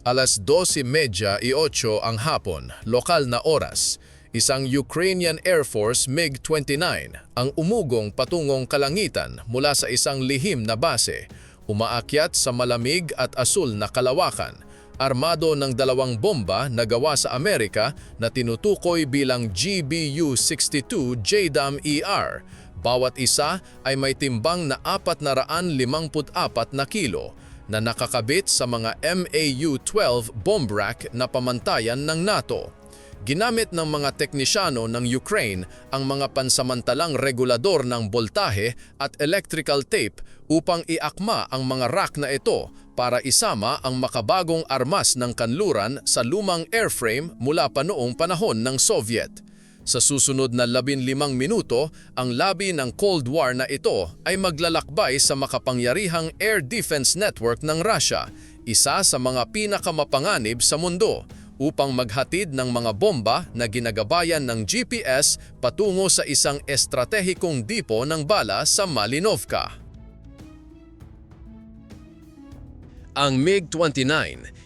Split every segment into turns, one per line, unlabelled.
Alas 12.30 ang hapon, lokal na oras, isang Ukrainian Air Force MiG-29 ang umugong patungong kalangitan mula sa isang lihim na base, umaakyat sa malamig at asul na kalawakan, armado ng dalawang bomba na gawa sa Amerika na tinutukoy bilang GBU-62 JDAM-ER. Bawat isa ay may timbang na 454 na kilo na nakakabit sa mga MAU-12 bomb rack na pamantayan ng NATO. Ginamit ng mga teknisyano ng Ukraine ang mga pansamantalang regulador ng boltahe at electrical tape upang iakma ang mga rack na ito para isama ang makabagong armas ng kanluran sa lumang airframe mula pa noong panahon ng Soviet. Sa susunod na 15 minuto, ang labi ng Cold War na ito ay maglalakbay sa makapangyarihang air defense network ng Russia, isa sa mga pinakamapanganib sa mundo, upang maghatid ng mga bomba na ginagabayan ng GPS patungo sa isang estratehikong dipo ng bala sa Malinovka. Ang MiG-29,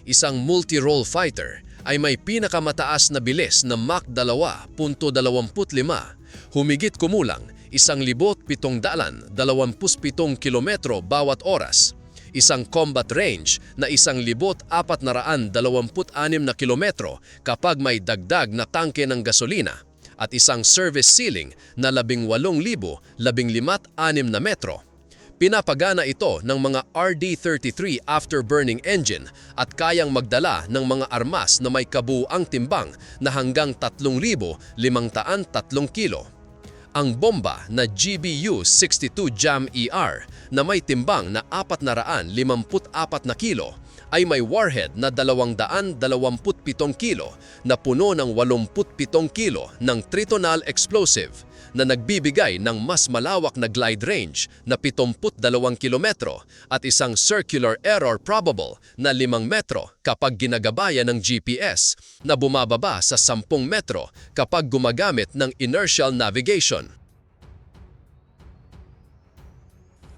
isang multi-role fighter, ay may pinakamataas na bilis na Mach 2.25, humigit kumulang 1,727 kilometro bawat oras, isang combat range na 1,426 na kilometro kapag may dagdag na tangke ng gasolina, at isang service ceiling na 18,015 na metro. Pinapagana ito ng mga RD-33 afterburning engine at kayang magdala ng mga armas na may kabuang timbang na hanggang 3,503 kilo. Ang bomba na GBU-62 JAM-ER na may timbang na 454 na kilo ay may warhead na 227 kilo na puno ng 87 kilo ng tritonal explosive na nagbibigay ng mas malawak na glide range na 72 kilometro at isang circular error probable na 5 metro kapag ginagabayan ng GPS na bumababa sa 10 metro kapag gumagamit ng inertial navigation.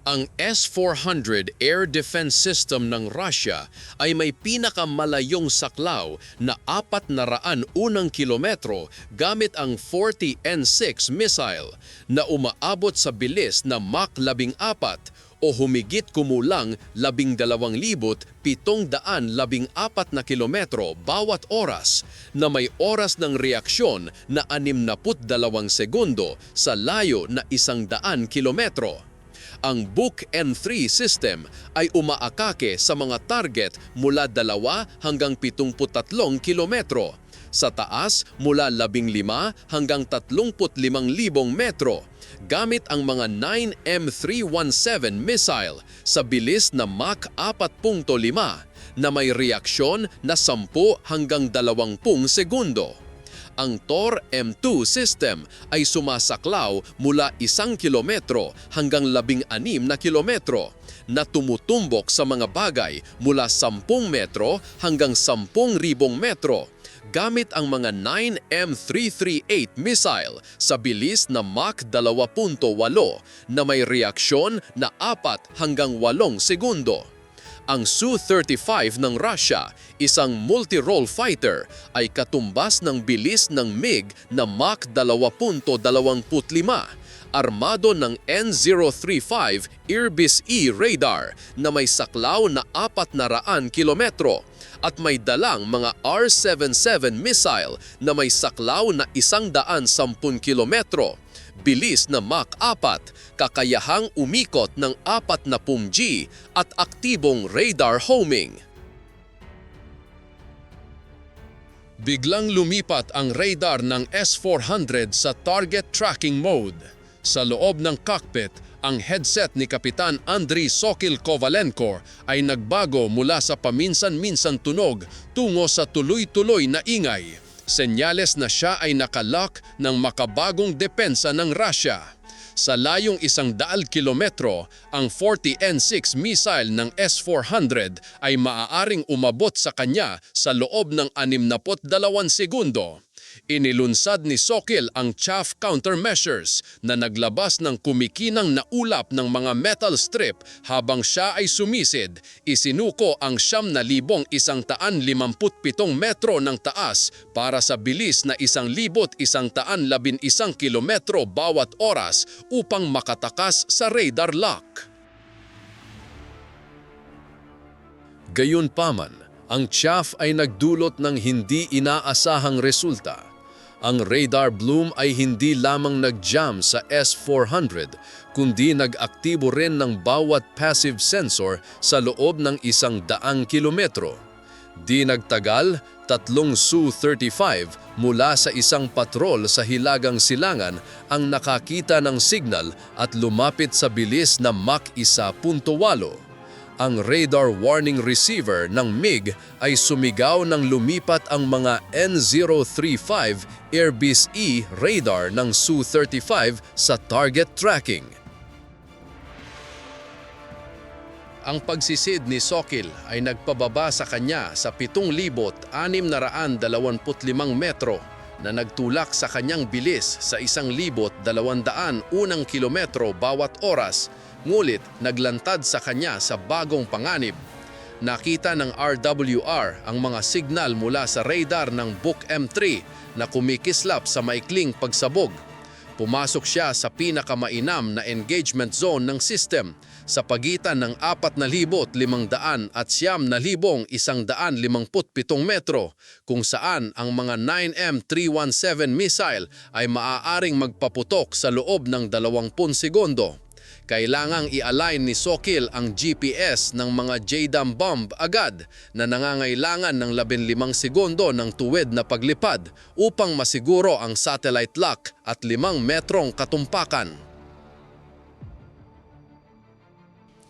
Ang S-400 air defense system ng Russia ay may pinakamalayong saklaw na 400 unang kilometro gamit ang 40 N6 missile na umaabot sa bilis na Mach 14 o humigit kumulang 12,714 na kilometro bawat oras na may oras ng reaksyon na 62 segundo sa layo na 100 kilometro. Ang Book N3 system ay umaakake sa mga target mula 2 hanggang 73 kilometro. Sa taas mula 15 hanggang 35,000 metro gamit ang mga 9M317 missile sa bilis na Mach 4.5 na may reaksyon na 10 hanggang 20 segundo. Ang Tor M2 system ay sumasaklaw mula isang kilometro hanggang labing anim na kilometro na tumutumbok sa mga bagay mula 10 metro hanggang 10,000 metro gamit ang mga 9M338 missile sa bilis na Mach 2.8 na may reaksyon na 4 hanggang 8 segundo. Ang Su-35 ng Russia, isang multi-role fighter, ay katumbas ng bilis ng MiG na Mach 2.25 armado ng N035 Irbis-E radar na may saklaw na 400 kilometro at may dalang mga R-77 missile na may saklaw na 110 kilometro bilis na Mach 4, kakayahang umikot ng 40G at aktibong radar homing. Biglang lumipat ang radar ng S-400 sa target tracking mode. Sa loob ng cockpit, ang headset ni Kapitan Andriy Sokil Kovalenko ay nagbago mula sa paminsan-minsan tunog tungo sa tuloy-tuloy na ingay. Senyales na siya ay nakalock ng makabagong depensa ng Russia. Sa layong isang daal kilometro, ang 40 N6 missile ng S-400 ay maaaring umabot sa kanya sa loob ng 62 segundo. Inilunsad ni Sokil ang chaff countermeasures na naglabas ng kumikinang na ulap ng mga metal strip habang siya ay sumisid. Isinuko ang siyam na libong isang taan limamput pitong metro ng taas para sa bilis na isang libot isang taan labin isang kilometro bawat oras upang makatakas sa radar lock. Gayunpaman, ang chaff ay nagdulot ng hindi inaasahang resulta. Ang radar bloom ay hindi lamang nag-jam sa S400, kundi nag-aktibo rin ng bawat passive sensor sa loob ng isang daang kilometro. Di nagtagal, tatlong Su-35 mula sa isang patrol sa Hilagang Silangan ang nakakita ng signal at lumapit sa bilis na Mach 1.8 ang radar warning receiver ng MiG ay sumigaw nang lumipat ang mga N035 Airbus E radar ng Su-35 sa target tracking. Ang pagsisid ni Sokil ay nagpababa sa kanya sa 7,625 metro na nagtulak sa kanyang bilis sa 1,200 unang kilometro bawat oras ngulit naglantad sa kanya sa bagong panganib. Nakita ng RWR ang mga signal mula sa radar ng Book M3 na kumikislap sa maikling pagsabog. Pumasok siya sa pinakamainam na engagement zone ng system sa pagitan ng 4,500 at 9,157 metro kung saan ang mga 9M317 missile ay maaaring magpaputok sa loob ng 20 segundo kailangang i-align ni Sokil ang GPS ng mga JDAM bomb agad na nangangailangan ng 15 segundo ng tuwid na paglipad upang masiguro ang satellite lock at 5 metrong katumpakan.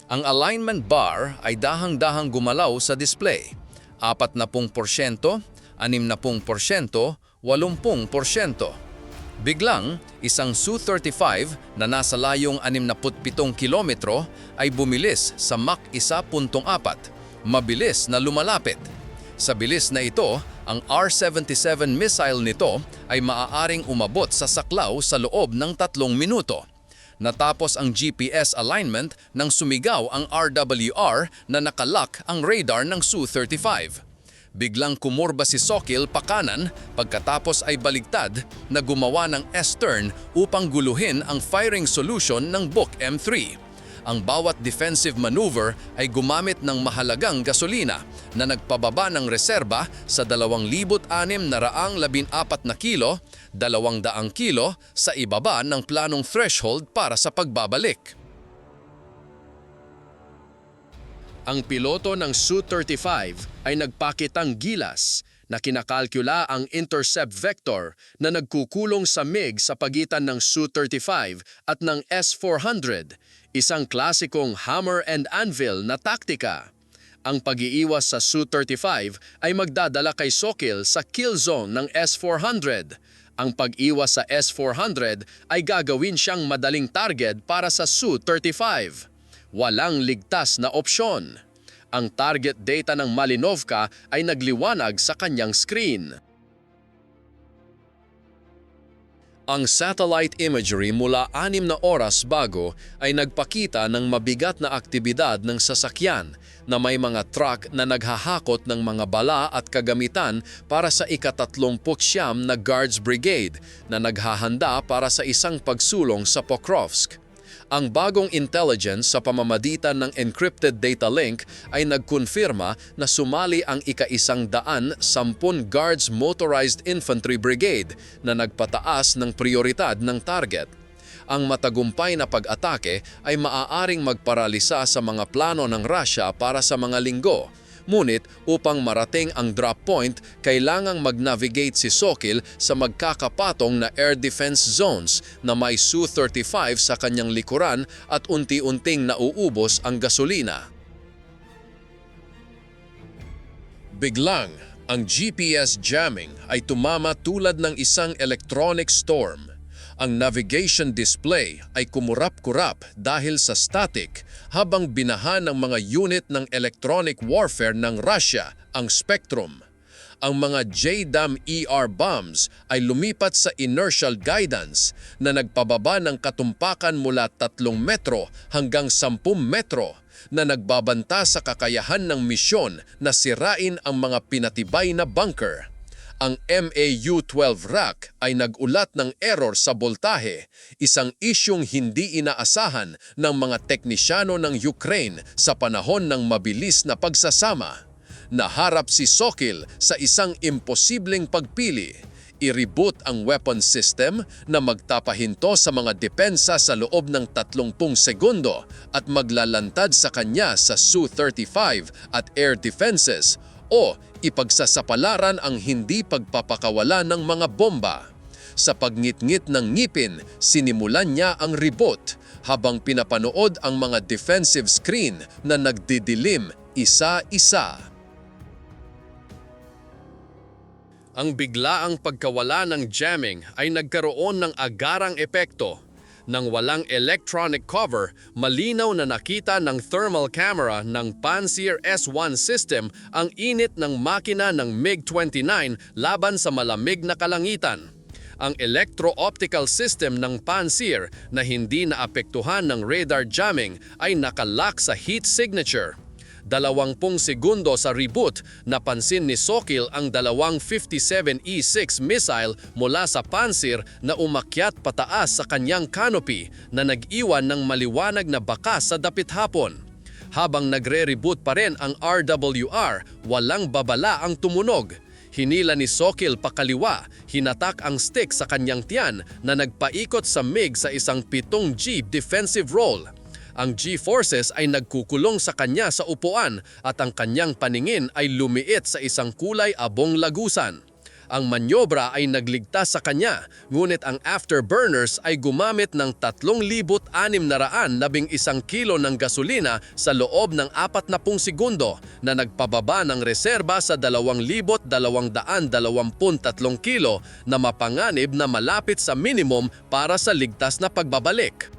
Ang alignment bar ay dahang-dahang gumalaw sa display. 40%, 60%, 80%, Biglang, isang Su-35 na nasa layong 67 kilometro ay bumilis sa Mach 1.4, mabilis na lumalapit. Sa bilis na ito, ang R-77 missile nito ay maaaring umabot sa saklaw sa loob ng tatlong minuto. Natapos ang GPS alignment nang sumigaw ang RWR na nakalak ang radar ng Su-35. Biglang kumurba si Sokil pakanan pagkatapos ay baligtad na gumawa ng S-turn upang guluhin ang firing solution ng Book M3. Ang bawat defensive maneuver ay gumamit ng mahalagang gasolina na nagpababa ng reserba sa 2,614 na kilo, 200 kilo sa ibaba ng planong threshold para sa pagbabalik. Ang piloto ng Su-35 ay nagpakitang gilas na kinakalkula ang intercept vector na nagkukulong sa MiG sa pagitan ng Su-35 at ng S-400, isang klasikong hammer and anvil na taktika. Ang pag-iiwas sa Su-35 ay magdadala kay Sokil sa kill zone ng S-400. Ang pag-iwas sa S-400 ay gagawin siyang madaling target para sa Su-35 walang ligtas na opsyon. Ang target data ng Malinovka ay nagliwanag sa kanyang screen. Ang satellite imagery mula anim na oras bago ay nagpakita ng mabigat na aktibidad ng sasakyan na may mga truck na naghahakot ng mga bala at kagamitan para sa ikatatlumput siyam na Guards Brigade na naghahanda para sa isang pagsulong sa Pokrovsk. Ang bagong intelligence sa pamamagitan ng encrypted data link ay nagkonfirma na sumali ang ika-isang daan sampun Guards Motorized Infantry Brigade na nagpataas ng prioridad ng target. Ang matagumpay na pag-atake ay maaaring magparalisa sa mga plano ng Russia para sa mga linggo Ngunit upang marating ang drop point, kailangang mag-navigate si Sokil sa magkakapatong na air defense zones na may Su-35 sa kanyang likuran at unti-unting nauubos ang gasolina. Biglang, ang GPS jamming ay tumama tulad ng isang electronic storm – ang navigation display ay kumurap-kurap dahil sa static habang binahan ng mga unit ng electronic warfare ng Russia ang Spectrum. ang mga JDAM ER bombs ay lumipat sa inertial guidance na nagpababa ng katumpakan mula 3 metro hanggang 10 metro na nagbabanta sa kakayahan ng misyon na sirain ang mga pinatibay na bunker. Ang MAU-12 rack ay nagulat ng error sa boltahe, isang isyong hindi inaasahan ng mga teknisyano ng Ukraine sa panahon ng mabilis na pagsasama. Naharap si Sokil sa isang imposibleng pagpili. I-reboot ang weapon system na magtapahinto sa mga depensa sa loob ng 30 segundo at maglalantad sa kanya sa Su-35 at air defenses o ipagsasapalaran ang hindi pagpapakawala ng mga bomba. Sa pagngit-ngit ng ngipin, sinimulan niya ang reboot habang pinapanood ang mga defensive screen na nagdidilim isa-isa. Ang biglaang pagkawala ng jamming ay nagkaroon ng agarang epekto. Nang walang electronic cover, malinaw na nakita ng thermal camera ng Pantsir S1 system ang init ng makina ng MiG-29 laban sa malamig na kalangitan. Ang electro-optical system ng Pantsir na hindi naapektuhan ng radar jamming ay nakalock sa heat signature. Dalawampung segundo sa reboot, napansin ni Sokil ang dalawang 57E6 missile mula sa Pantsir na umakyat pataas sa kanyang canopy na nag-iwan ng maliwanag na bakas sa dapit hapon. Habang nagre-reboot pa rin ang RWR, walang babala ang tumunog. Hinila ni Sokil pakaliwa, hinatak ang stick sa kanyang tiyan na nagpaikot sa MiG sa isang 7G defensive roll. Ang G-forces ay nagkukulong sa kanya sa upuan at ang kanyang paningin ay lumiit sa isang kulay abong lagusan. Ang manyobra ay nagligtas sa kanya, ngunit ang afterburners ay gumamit ng 3,611 kilo ng gasolina sa loob ng 40 segundo na nagpababa ng reserba sa 2,223 kilo na mapanganib na malapit sa minimum para sa ligtas na pagbabalik.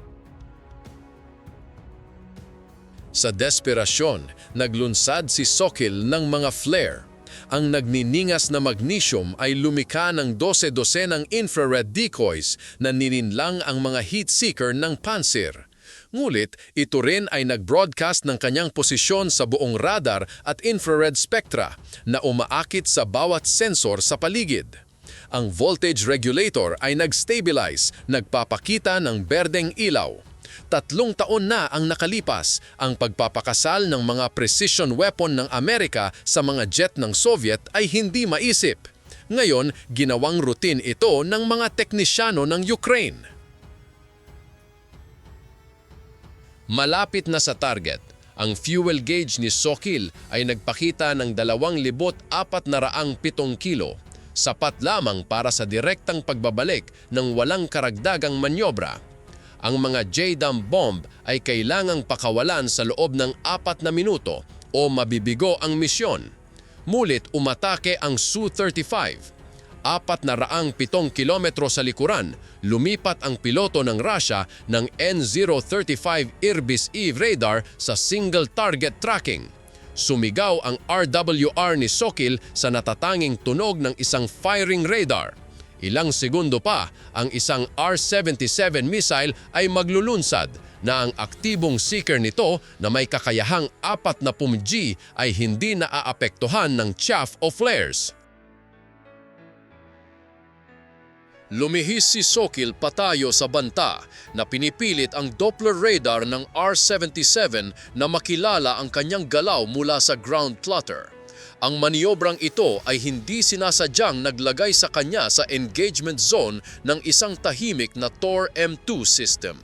Sa desperasyon, naglunsad si Sokil ng mga flare. Ang nagniningas na magnesium ay lumika ng 12 ng infrared decoys na nininlang ang mga heat seeker ng Pantsir. Ngulit, ito rin ay nag-broadcast ng kanyang posisyon sa buong radar at infrared spectra na umaakit sa bawat sensor sa paligid. Ang voltage regulator ay nag-stabilize, nagpapakita ng berdeng ilaw. Tatlong taon na ang nakalipas ang pagpapakasal ng mga precision weapon ng Amerika sa mga jet ng Soviet ay hindi maisip. Ngayon, ginawang routine ito ng mga teknisyano ng Ukraine. Malapit na sa target, ang fuel gauge ni Sokil ay nagpakita ng 2,407 kilo, sapat lamang para sa direktang pagbabalik ng walang karagdagang manyobra ang mga JDAM bomb ay kailangang pakawalan sa loob ng apat na minuto o mabibigo ang misyon. Mulit umatake ang Su-35. Apat na raang pitong kilometro sa likuran, lumipat ang piloto ng Russia ng N-035 Irbis Eve radar sa single target tracking. Sumigaw ang RWR ni Sokil sa natatanging tunog ng isang firing radar. Ilang segundo pa, ang isang R-77 missile ay maglulunsad na ang aktibong seeker nito na may kakayahang 40G ay hindi naaapektuhan ng chaff o flares. Lumihis si Sokil patayo sa banta na pinipilit ang Doppler radar ng R-77 na makilala ang kanyang galaw mula sa ground clutter. Ang maniobrang ito ay hindi sinasadyang naglagay sa kanya sa engagement zone ng isang tahimik na Tor M2 system.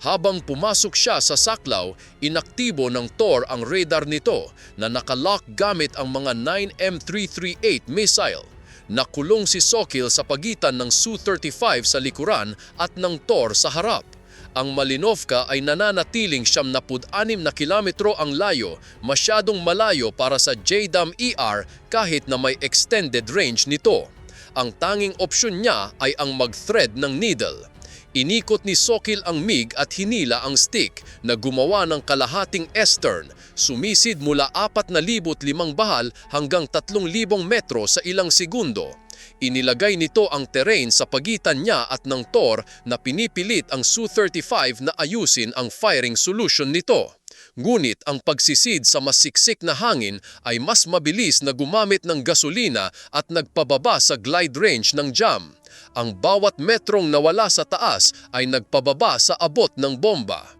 Habang pumasok siya sa saklaw, inaktibo ng Tor ang radar nito na nakalock gamit ang mga 9M338 missile. Nakulong si Sokil sa pagitan ng Su-35 sa likuran at ng Tor sa harap. Ang Malinovka ay nananatiling siyam na anim na kilometro ang layo, masyadong malayo para sa JDAM ER kahit na may extended range nito. Ang tanging opsyon niya ay ang mag-thread ng needle. Inikot ni Sokil ang MiG at hinila ang stick na gumawa ng kalahating S-turn, sumisid mula 4,500 bahal hanggang 3,000 metro sa ilang segundo. Inilagay nito ang terrain sa pagitan niya at ng Tor na pinipilit ang Su-35 na ayusin ang firing solution nito. Ngunit ang pagsisid sa masiksik na hangin ay mas mabilis na gumamit ng gasolina at nagpababa sa glide range ng jam. Ang bawat metrong nawala sa taas ay nagpababa sa abot ng bomba.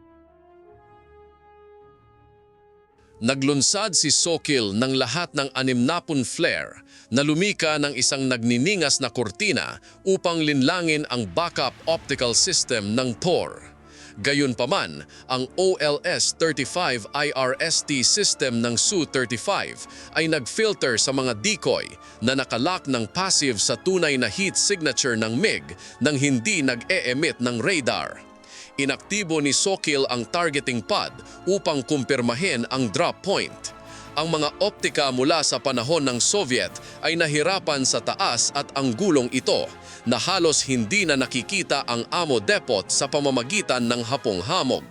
Naglunsad si Sokil ng lahat ng animnapon flare na lumika ng isang nagniningas na kurtina upang linlangin ang backup optical system ng Thor. Gayunpaman, ang OLS-35 IRST system ng Su-35 ay nag-filter sa mga decoy na nakalak ng passive sa tunay na heat signature ng MiG nang hindi nag-e-emit ng radar. Inaktibo ni Sokil ang targeting pod upang kumpirmahin ang drop point. Ang mga optika mula sa panahon ng Soviet ay nahirapan sa taas at ang gulong ito na halos hindi na nakikita ang Amo Depot sa pamamagitan ng hapong hamog.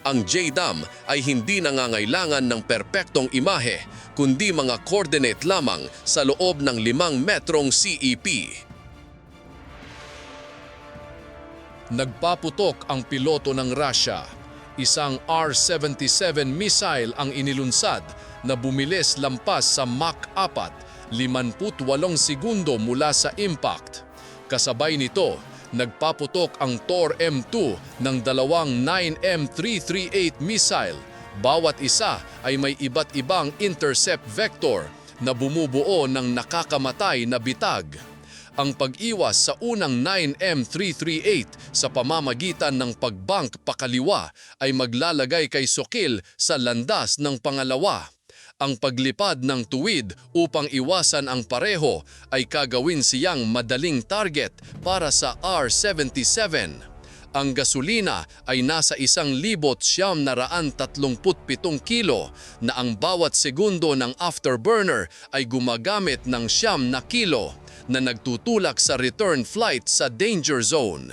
Ang JDAM ay hindi nangangailangan ng perpektong imahe kundi mga coordinate lamang sa loob ng limang metrong CEP. Nagpaputok ang piloto ng Russia. Isang R-77 missile ang inilunsad na bumilis lampas sa Mach 4, 58 segundo mula sa impact. Kasabay nito, nagpaputok ang Tor M2 ng dalawang 9M338 missile. Bawat isa ay may iba't ibang intercept vector na bumubuo ng nakakamatay na bitag ang pag-iwas sa unang 9M338 sa pamamagitan ng pagbank pakaliwa ay maglalagay kay Sokil sa landas ng pangalawa. Ang paglipad ng tuwid upang iwasan ang pareho ay kagawin siyang madaling target para sa R77. Ang gasolina ay nasa isang libot siyam na raan tatlumput pitong kilo na ang bawat segundo ng afterburner ay gumagamit ng siyam na kilo na nagtutulak sa return flight sa danger zone.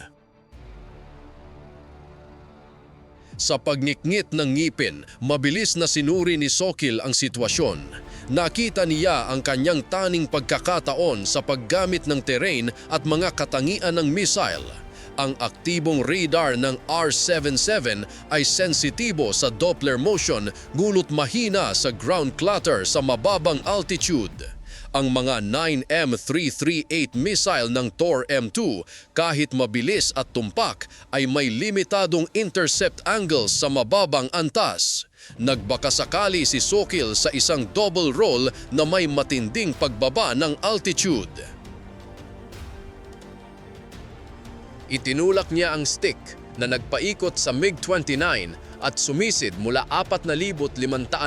Sa pagngikngit ng ngipin, mabilis na sinuri ni Sokil ang sitwasyon. Nakita niya ang kanyang taning pagkakataon sa paggamit ng terrain at mga katangian ng missile. Ang aktibong radar ng R-77 ay sensitibo sa Doppler motion gulot mahina sa ground clutter sa mababang altitude. Ang mga 9M338 missile ng Tor M2 kahit mabilis at tumpak ay may limitadong intercept angles sa mababang antas. Nagbakasakali si Sokil sa isang double roll na may matinding pagbaba ng altitude. Itinulak niya ang stick na nagpaikot sa MiG-29 at sumisid mula 4,500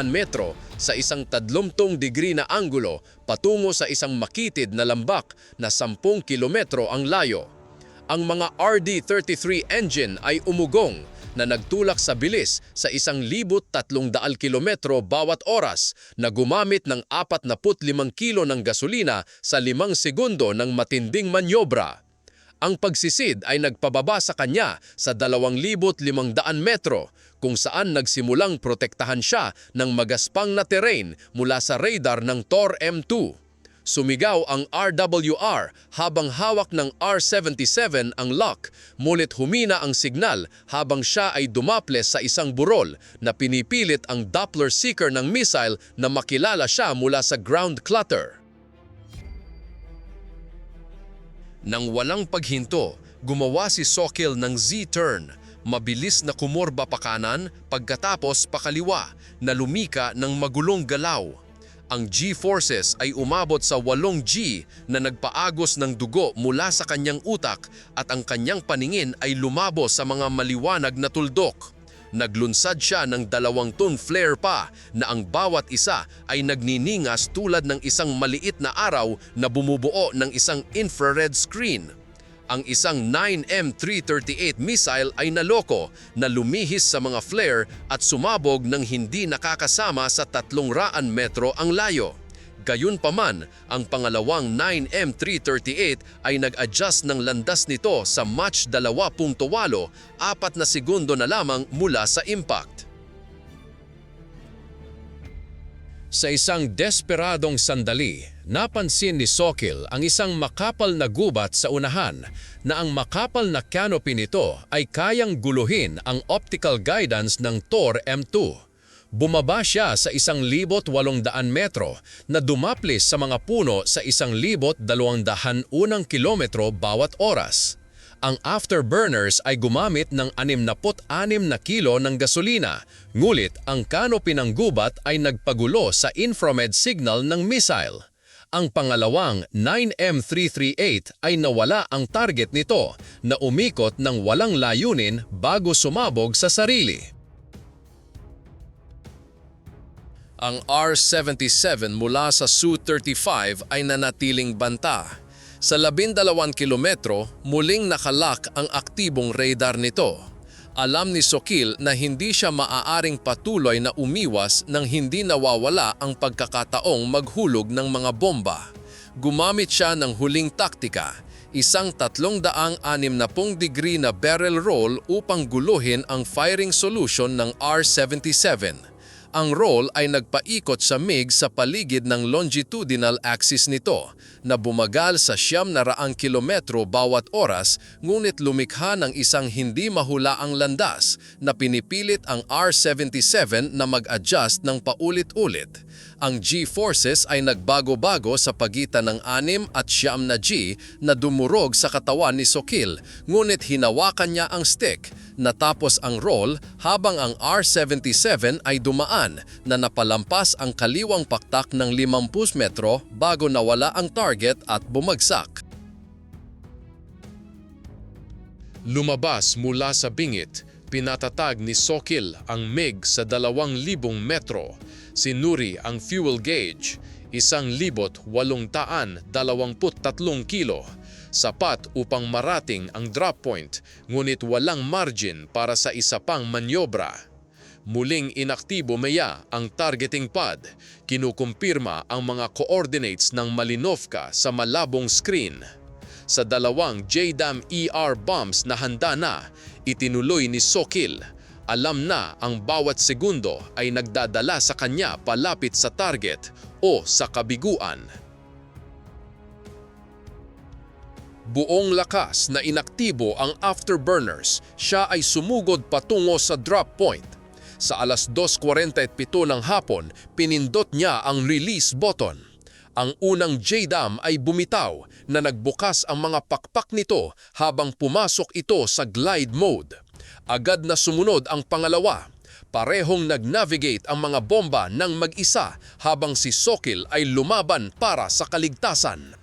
metro sa isang 30 degree na anggulo patungo sa isang makitid na lambak na 10 kilometro ang layo. Ang mga RD-33 engine ay umugong na nagtulak sa bilis sa 1,300 kilometro bawat oras na gumamit ng 45 kilo ng gasolina sa 5 segundo ng matinding manyobra. Ang pagsisid ay nagpababa sa kanya sa 2,500 metro kung saan nagsimulang protektahan siya ng magaspang na terrain mula sa radar ng Tor M2. Sumigaw ang RWR habang hawak ng R-77 ang lock, mulit humina ang signal habang siya ay dumaples sa isang burol na pinipilit ang Doppler seeker ng missile na makilala siya mula sa ground clutter. Nang walang paghinto, gumawa si Sokil ng Z-turn, mabilis na kumorba pa kanan pagkatapos pakaliwa na lumika ng magulong galaw. Ang G-forces ay umabot sa 8G na nagpaagos ng dugo mula sa kanyang utak at ang kanyang paningin ay lumabo sa mga maliwanag na tuldok. Naglunsad siya ng dalawang ton flare pa na ang bawat isa ay nagniningas tulad ng isang maliit na araw na bumubuo ng isang infrared screen. Ang isang 9M338 missile ay naloko na lumihis sa mga flare at sumabog ng hindi nakakasama sa 300 metro ang layo.
Gayunpaman, ang pangalawang 9M338 ay nag-adjust ng landas nito sa Mach 2.8, apat na segundo na lamang mula sa impact. Sa isang desperadong sandali, napansin ni Sokil ang isang makapal na gubat sa unahan na ang makapal na canopy nito ay kayang guluhin ang optical guidance ng Tor M2. Bumaba siya sa 1,800 metro na dumaplis sa mga puno sa 1,201 kilometro bawat oras. Ang afterburners ay gumamit ng 66 na kilo ng gasolina, ngulit ang canopy ng gubat ay nagpagulo sa infrared signal ng missile. Ang pangalawang 9M338 ay nawala ang target nito na umikot ng walang layunin bago sumabog sa sarili. Ang R-77 mula sa Su-35 ay nanatiling banta. Sa 12 kilometro, muling nakalak ang aktibong radar nito. Alam ni Sokil na hindi siya maaaring patuloy na umiwas nang hindi nawawala ang pagkakataong maghulog ng mga bomba. Gumamit siya ng huling taktika, isang 360 degree na barrel roll upang guluhin ang firing solution ng R-77. Ang roll ay nagpaikot sa MiG sa paligid ng longitudinal axis nito na bumagal sa siyam na raang kilometro bawat oras ngunit lumikha ng isang hindi mahulaang landas na pinipilit ang R-77 na mag-adjust ng paulit-ulit. Ang G-forces ay nagbago-bago sa pagitan ng 6 at siyam na G na dumurog sa katawan ni Sokil ngunit hinawakan niya ang stick natapos ang roll habang ang R-77 ay dumaan na napalampas ang kaliwang paktak ng 50 metro bago nawala ang target at bumagsak. Lumabas mula sa bingit, pinatatag ni Sokil ang MiG sa 2,000 metro, sinuri ang fuel gauge, 1,823 kilo, sapat upang marating ang drop point ngunit walang margin para sa isa pang manyobra. Muling inaktibo maya ang targeting pad, kinukumpirma ang mga coordinates ng Malinovka sa malabong screen. Sa dalawang JDAM ER bombs na handa na, itinuloy ni Sokil. Alam na ang bawat segundo ay nagdadala sa kanya palapit sa target o sa kabiguan. Buong lakas na inaktibo ang afterburners, siya ay sumugod patungo sa drop point. Sa alas 2.47 ng hapon, pinindot niya ang release button. Ang unang JDAM ay bumitaw na nagbukas ang mga pakpak nito habang pumasok ito sa glide mode. Agad na sumunod ang pangalawa. Parehong nag-navigate ang mga bomba ng mag-isa habang si Sokil ay lumaban para sa kaligtasan.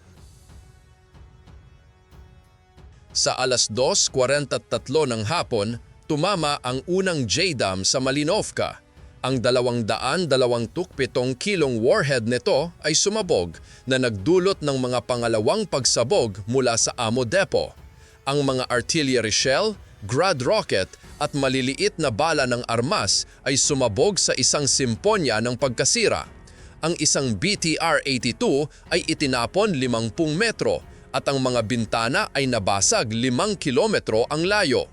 Sa alas 2.43 ng hapon, tumama ang unang JDAM sa Malinovka. Ang 227 kilong warhead nito ay sumabog na nagdulot ng mga pangalawang pagsabog mula sa Amo Depot. Ang mga artillery shell, grad rocket at maliliit na bala ng armas ay sumabog sa isang simponya ng pagkasira. Ang isang BTR-82 ay itinapon 50 metro at ang mga bintana ay nabasag 5 kilometro ang layo.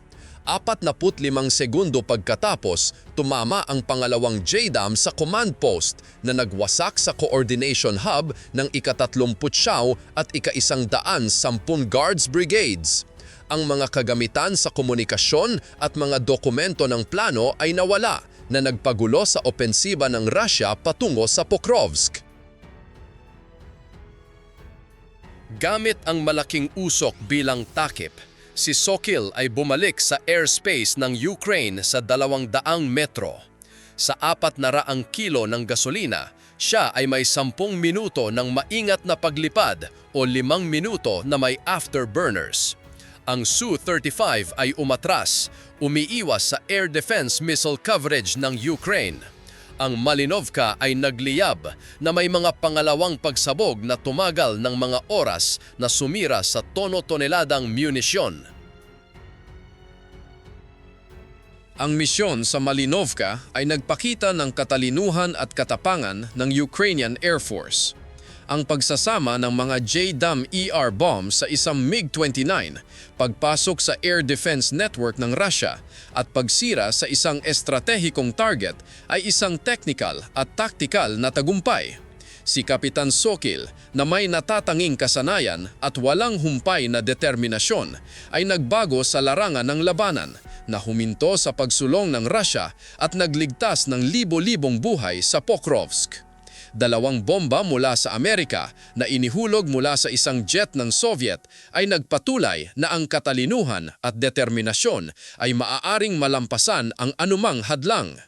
45 segundo pagkatapos, tumama ang pangalawang JDAM sa command post na nagwasak sa coordination hub ng ika-39 at ika-isang daan sampung guards brigades. Ang mga kagamitan sa komunikasyon at mga dokumento ng plano ay nawala na nagpagulo sa opensiba ng Russia patungo sa Pokrovsk. Gamit ang malaking usok bilang takip, si Sokil ay bumalik sa airspace ng Ukraine sa 200 metro. Sa apat na raang kilo ng gasolina, siya ay may 10 minuto ng maingat na paglipad o 5 minuto na may afterburners. Ang Su-35 ay umatras, umiiwas sa air defense missile coverage ng Ukraine ang Malinovka ay nagliyab na may mga pangalawang pagsabog na tumagal ng mga oras na sumira sa tono-toneladang munisyon. Ang misyon sa Malinovka ay nagpakita ng katalinuhan at katapangan ng Ukrainian Air Force. Ang pagsasama ng mga JDAM ER bombs sa isang MiG-29, pagpasok sa air defense network ng Russia at pagsira sa isang estratehikong target ay isang technical at tactical na tagumpay. Si Kapitan Sokil na may natatanging kasanayan at walang humpay na determinasyon ay nagbago sa larangan ng labanan na huminto sa pagsulong ng Russia at nagligtas ng libo-libong buhay sa Pokrovsk. Dalawang bomba mula sa Amerika na inihulog mula sa isang jet ng Soviet ay nagpatulay na ang katalinuhan at determinasyon ay maaaring malampasan ang anumang hadlang.